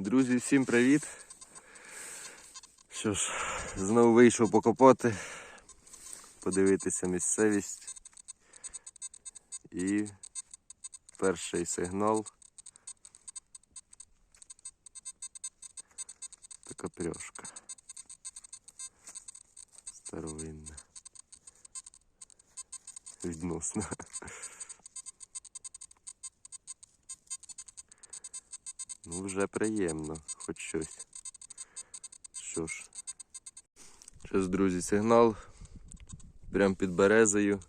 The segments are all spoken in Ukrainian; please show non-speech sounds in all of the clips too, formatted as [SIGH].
Друзі, всім привіт! Що ж, знову вийшов покопати, подивитися місцевість. І перший сигнал. Така пряжка. Старовинна. Відносно. Вже приємно, хоч щось. Що ж. Зараз, друзі, сигнал. Прям під березою.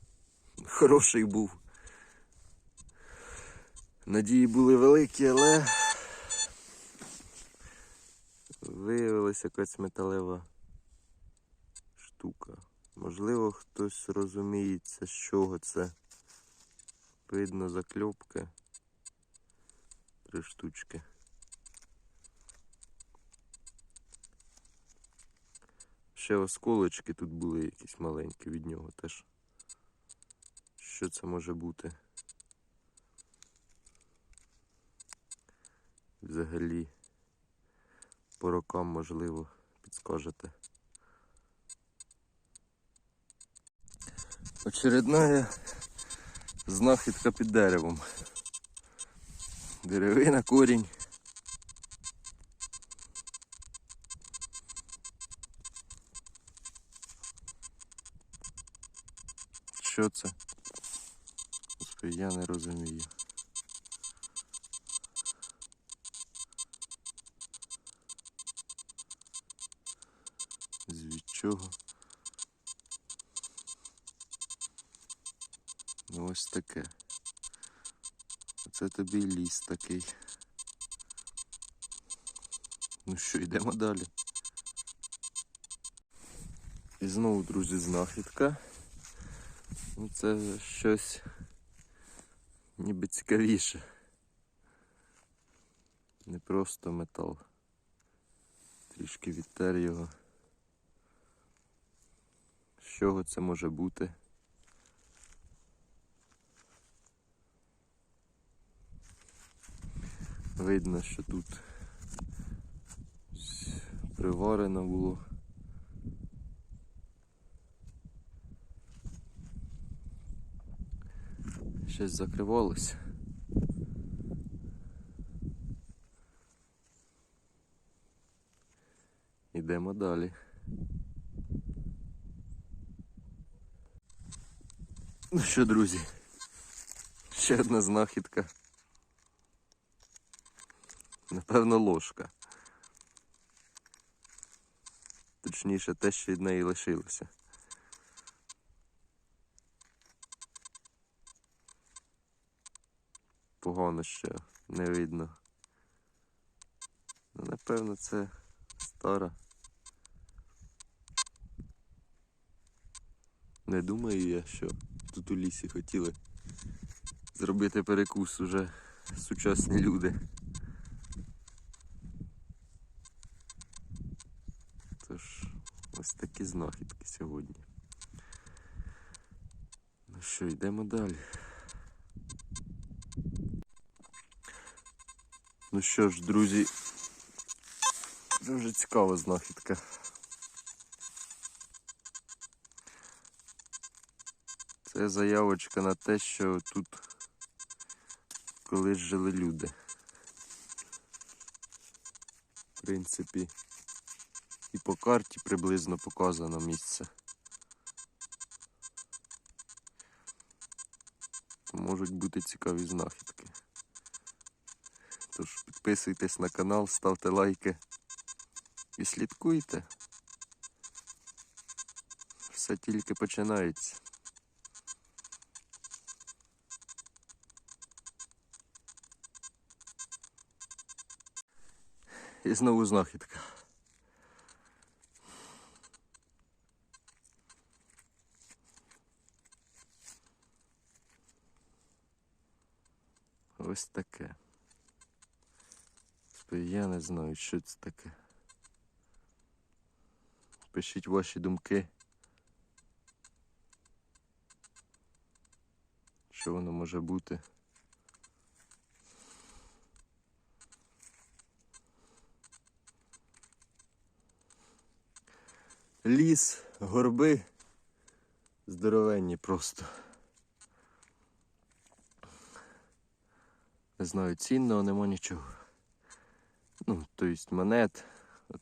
Хороший був. Надії були великі, але виявилася якась металева штука. Можливо, хтось розуміється, з чого це. Видно закльопки. Три штучки. Ще осколочки тут були якісь маленькі від нього теж. Що це може бути? Взагалі по рокам можливо підскажете. Очередна знахідка під деревом. Деревина, корінь. Що це? Господи, я не розумію. З від чого? Ну ось таке. Оце тобі ліс такий. Ну що, йдемо далі. І знову, друзі, знахідка. Ну це щось ніби цікавіше. Не просто метал. Трішки відтер його. З чого це може бути? Видно, що тут приварено було. Щось закривалося. Йдемо далі. Ну що, друзі, ще одна знахідка. Напевно, ложка. Точніше, те, що від неї лишилося. Погано ще не видно. Ну, напевно, це стара. Не думаю я, що тут у лісі хотіли зробити перекус уже сучасні люди. Тож ось такі знахідки сьогодні. Ну що, йдемо далі. Ну що ж, друзі, дуже цікава знахідка. Це заявочка на те, що тут колись жили люди. В принципі, і по карті приблизно показано місце. Можуть бути цікаві знахідки. Підписуйтесь на канал, ставте лайки і слідкуйте. Все тільки починається. І знову знахідка. Ось таке я не знаю, що це таке. Пишіть ваші думки. Що воно може бути? Ліс, горби здоровенні просто. Не знаю, цінного нема нічого. Ну, тобто монет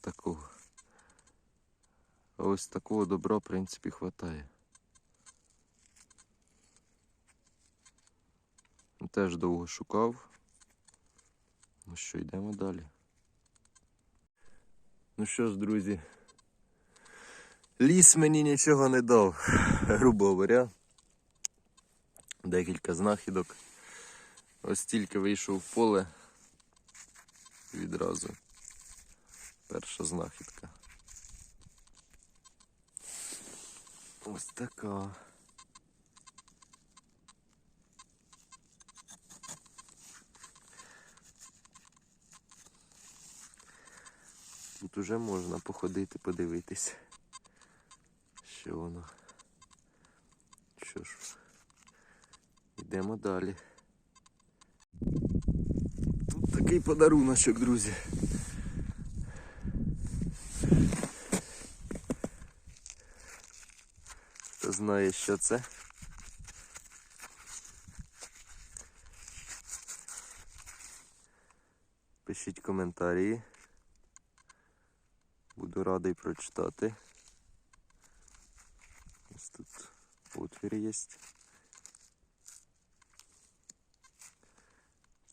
такого. Ось такого добра, в принципі, хватає. Теж довго шукав. Ну що, йдемо далі. Ну що ж, друзі, ліс мені нічого не дав, [LAUGHS] грубо говоря. Декілька знахідок. Ось тільки вийшов в поле відразу. Перша знахідка. Ось така. Тут уже можна походити, подивитись, що воно. Що ж, йдемо далі. Тут такий подаруночок, друзі. Хто знає, що це? Пишіть коментарі. Буду радий прочитати. Ось тут отвір є.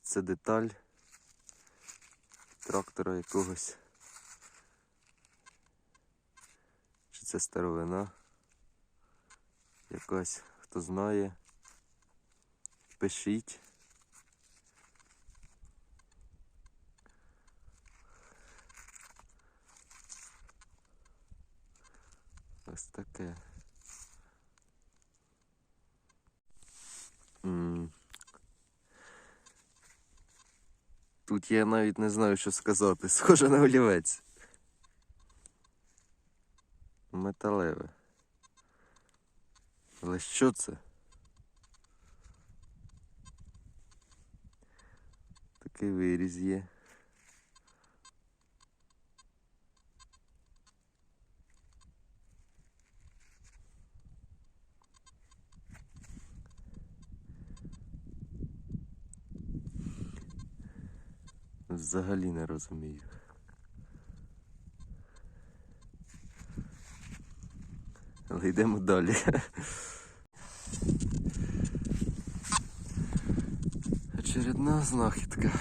Це деталь трактора якогось. Чи це старовина? Якась, хто знає. Пишіть. Ось таке. Тут я навіть не знаю, що сказати. [LAUGHS] Схоже на олівець. Металеве. Але що це? Такий виріз є. Взагалі не розумію. Але йдемо далі. Очередна знахідка.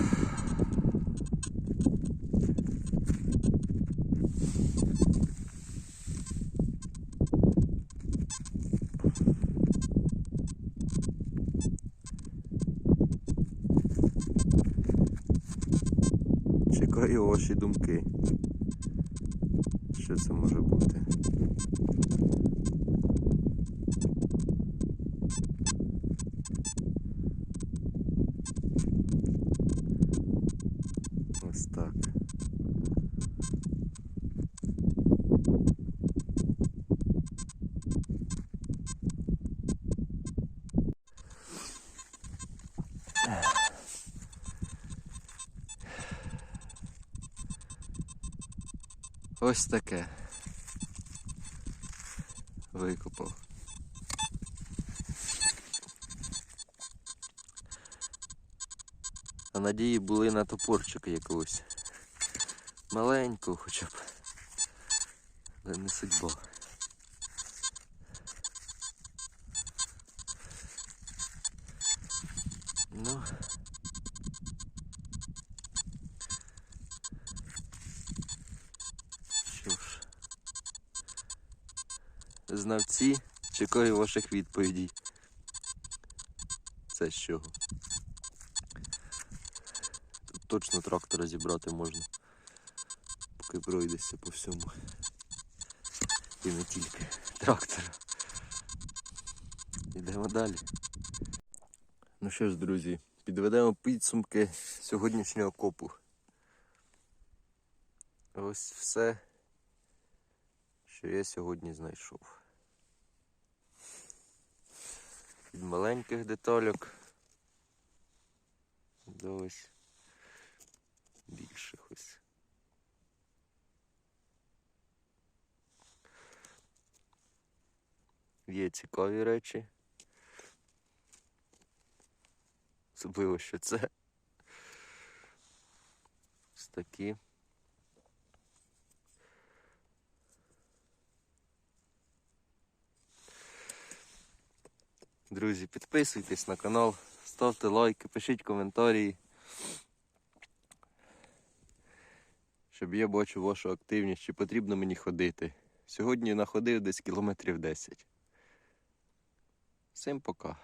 Чекаю ваші думки. Що це може бути? Ось так. Ось таке. Викопав. А надії були на топорчика якогось. Маленького хоча б. Але не судьба. Ну. Знавці, чекаю ваших відповідей. Це з чого? Тут точно трактора зібрати можна. Поки пройдешся по всьому. І не тільки трактора. Йдемо далі. Ну що ж, друзі, підведемо підсумки сьогоднішнього копу. Ось все, що я сьогодні знайшов. Від маленьких детальок до ось більших ось. Є цікаві речі. Особливо, що це. Ось такі. Друзі, підписуйтесь на канал, ставте лайки, пишіть коментарі. Щоб я бачив вашу активність, чи потрібно мені ходити. Сьогодні находив десь кілометрів 10. Всім пока.